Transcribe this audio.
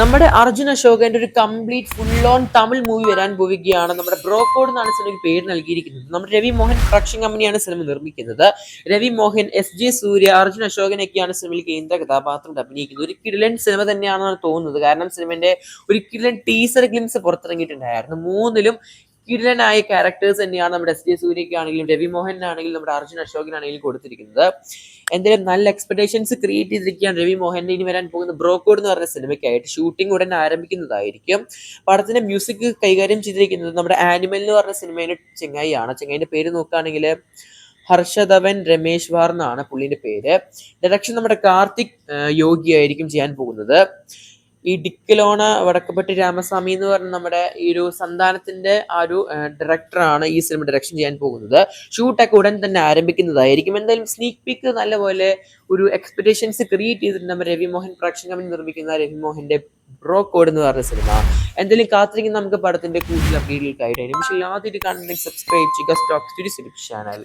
നമ്മുടെ അർജുൻ അശോകന്റെ ഒരു complete full on Tamil movie വരാൻ പോവുകയാണ്. നമ്മുടെ ബ്രോക്കോഡ് എന്നാണ് സിനിമയ്ക്ക് പേര് നൽകിയിരിക്കുന്നത്. നമ്മുടെ രവി മോഹൻ പ്രൊഡക്ഷൻ കമ്പനിയാണ് സിനിമ നിർമ്മിക്കുന്നത്. രവി മോഹൻ എസ് ജെ സൂര്യ അർജുൻ അശോകനൊക്കെയാണ് സിനിമയിൽ കേന്ദ്ര കഥാപാത്രം അഭിനയിക്കുന്നത്. ഒരു കിടിലൻ സിനിമ തന്നെയാണെന്നാണ് തോന്നുന്നത്. കാരണം സിനിമന്റെ ഒരു കിടിലൻ ടീസർ ഗ്ലിംസ് പുറത്തിറങ്ങിയിട്ടുണ്ടായിരുന്നു. മൂന്നിലും കിടിലനായ ക്യാരക്ടേഴ്സ് തന്നെയാണ് നമ്മുടെ എസ് ജെ സൂര്യക്കാണെങ്കിലും രവി മോഹനാണെങ്കിലും നമ്മുടെ അർജുൻ അശോകനാണെങ്കിലും കൊടുത്തിരിക്കുന്നത്. എന്തായാലും നല്ല എക്സ്പെക്ടേഷൻസ് ക്രിയേറ്റ് ചെയ്തിരിക്കുകയാണ് രവി മോഹന്റെ ഇനി വരാൻ പോകുന്ന ബ്രോക്കോഡ് എന്ന് പറഞ്ഞ സിനിമയ്ക്കായിട്ട് ഷൂട്ടിംഗ് ഉടൻ ആരംഭിക്കുന്നതായിരിക്കും. പടത്തിന്റെ മ്യൂസിക് കൈകാര്യം ചെയ്തിരിക്കുന്നത് നമ്മുടെ ആനിമൽ എന്ന് പറഞ്ഞ സിനിമേന്റെ ചെങ്ങായിയാണ്. ചെങ്ങായിന്റെ പേര് നോക്കുകയാണെങ്കിൽ ഹർഷധവൻ രമേശ് വാർ എന്നാണ് പുള്ളിന്റെ പേര്. ഡയറക്ഷൻ നമ്മുടെ കാർത്തിക് യോഗിയായിരിക്കും ചെയ്യാൻ പോകുന്നത്. ഈ ഡിക്കലോണ വടക്കപ്പെട്ടി രാമസ്വാമി എന്ന് പറഞ്ഞ നമ്മുടെ ഈ ഒരു സന്താനത്തിന്റെ ആ ഒരു ഡയറക്ടറാണ് ഈ സിനിമ ഡയറക്ഷൻ ചെയ്യാൻ പോകുന്നത്. ഷൂട്ടൊക്കെ ഉടൻ തന്നെ ആരംഭിക്കുന്നതായിരിക്കും. എന്തായാലും സ്നീക്ക് പീക്ക് നല്ലപോലെ ഒരു എക്സ്പെക്ടേഷൻസ് ക്രിയേറ്റ് ചെയ്തിട്ടുണ്ട് നമ്മുടെ രവിമോഹൻ മോഹൻ കമ്പനി നിർമ്മിക്കുന്ന രവിമോഹന്റെ ബ്രോ കോഡ് എന്ന് പറഞ്ഞ സിനിമ എന്തെങ്കിലും കാത്തിരിക്കുന്ന നമുക്ക് പടത്തിന്റെ കൂടുതൽ അപ്ഡേറ്റുകൾക്കായിട്ട് ആദ്യമായിട്ട് കാണുന്നുണ്ടെങ്കിൽ സബ്സ്ക്രൈബ് ചെയ്യുക സ്റ്റോക്ക് ചാനൽ